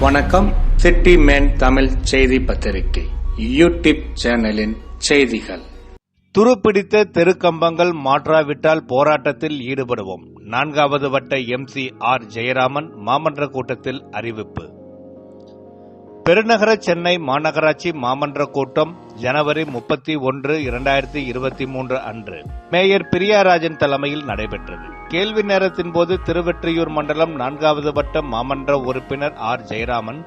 வணக்கம். City man Tamil செய்தி பத்திரிகை. யூடியூப் சேனலின் செய்திகள். துருப்பிடித்த தெருக்கம்பங்கள் மாற்றாவிட்டால் போராட்டத்தில் ஈடுபடுவோம். நான்காவது வட்ட எம்சி ஆர் ஜெயராமன் மாமன்ற கூட்டத்தில் அறிவிப்பு. பெருநகர சென்னை மாநகராட்சி மாமன்ற கூட்டம் ஜனவரி முப்பத்தி ஒன்று இரண்டாயிரத்தி இருபத்தி மூன்று அன்று மேயர் பிரியாராஜன் தலைமையில் நடைபெற்றது. கேள்வி நேரத்தின் போது திருவெற்றியூர் மண்டலம் நான்காவது வட்ட மாமன்ற உறுப்பினர் ஆர். ஜெயராமன்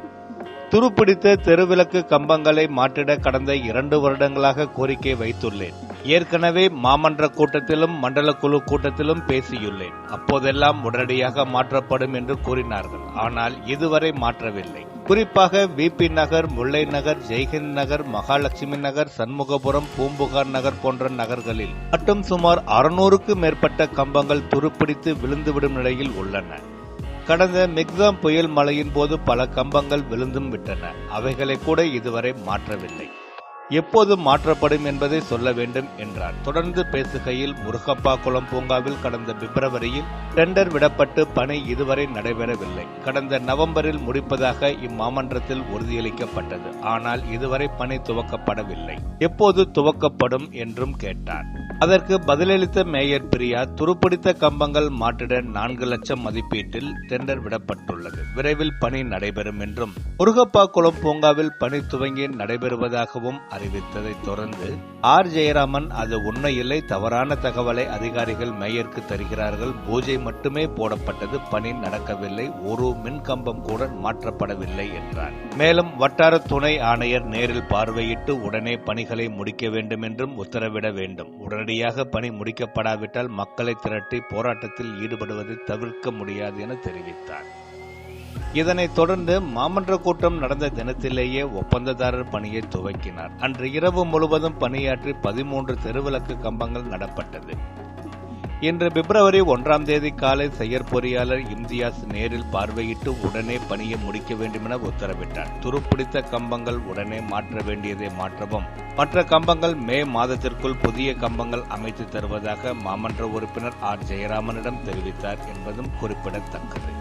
துருப்பிடித்த தெருவிளக்கு கம்பங்களை மாற்றிட கடந்த இரண்டு வருடங்களாக கோரிக்கை வைத்துள்ளேன். ஏற்கனவே மாமன்ற கூட்டத்திலும் மண்டல குழு கூட்டத்திலும் பேசியுள்ளேன். அப்போதெல்லாம் உடனடியாக மாற்றப்படும் என்று கூறினார்கள். ஆனால் இதுவரை மாற்றவில்லை. குறிப்பாக விபி நகர் முல்லை நகர் ஜெய்ஹிந்த் நகர் மகாலட்சுமி நகர் சண்முகபுரம் பூம்புகார் நகர் போன்ற நகர்களில் மட்டும் சுமார் அறுநூறுக்கு மேற்பட்ட கம்பங்கள் துருப்பிடித்து விழுந்துவிடும் நிலையில் உள்ளன. கடந்த மெக்ஸாம் புயல் மழையின் போது பல கம்பங்கள் விழுந்தும் விட்டன. அவைகளை கூட இதுவரை மாற்றவில்லை. எப்போது மாற்றப்படும் என்பதை சொல்ல வேண்டும் என்றார் தொடர்ந்து பேசுகையில் முருகப்பா குளம் பூங்காவில் கடந்த பிப்ரவரியில் டெண்டர் விடப்பட்டு பணி இதுவரை நடைபெறவில்லை. கடந்த நவம்பரில் முடிப்பதாக இம்மாமன்றத்தில் உறுதியளிக்கப்பட்டது. ஆனால் இதுவரை பணி துவக்கப்படவில்லை. எப்போது துவக்கப்படும் என்றும் கேட்டார். அதற்கு பதிலளித்த மேயர் பிரியா துருப்பிடித்த கம்பங்கள் மாற்றிட நான்கு லட்சம் மதிப்பீட்டில் டெண்டர் விடப்பட்டுள்ளது. விரைவில் பணி நடைபெறும் என்றும் முருகப்பா குளம் பூங்காவில் பணி துவங்கி நடைபெறுவதாகவும் அறிவித்ததை தொடர்ந்து ஆர். ஜெயராமன் அது உண்மையில்லை தவறான தகவலை அதிகாரிகள் மேயருக்கு தருகிறார்கள். பூஜை மட்டுமே போடப்பட்டது பணி நடக்கவில்லை ஒரு மின்கம்பம் கூட மாற்றப்படவில்லை என்றார். மேலும் வட்டார துணை ஆணையர் நேரில் பார்வையிட்டு உடனே பணிகளை முடிக்க வேண்டும் என்றும் உத்தரவிட வேண்டும். உடனடியாக பணி முடிக்கப்படாவிட்டால் மக்களை திரட்டி போராட்டத்தில் ஈடுபடுவதை தவிர்க்க முடியாது என தெரிவித்தார். இதனைத் தொடர்ந்து மாமன்ற கூட்டம் நடந்த தினத்திலேயே ஒப்பந்ததாரர் பணியை துவக்கினார். அன்று இரவு முழுவதும் பணியாற்றி பதிமூன்று தெருவிளக்கு கம்பங்கள் நடப்பட்டது. இன்று பிப்ரவரி ஒன்றாம் தேதி காலை செயற்பொறியாளர் இம்தியாஸ் நேரில் பார்வையிட்டு உடனே பணியை முடிக்க வேண்டுமென உத்தரவிட்டார். துருப்பிடித்த கம்பங்கள் உடனே மாற்ற வேண்டியதை மாற்றவும். மற்ற கம்பங்கள் மே மாதத்திற்குள் புதிய கம்பங்கள் அமைத்து தருவதாக மாமன்ற உறுப்பினர் ஆர். ஜெயராமனிடம் தெரிவித்தார் என்பதும் குறிப்பிடத்தக்கது.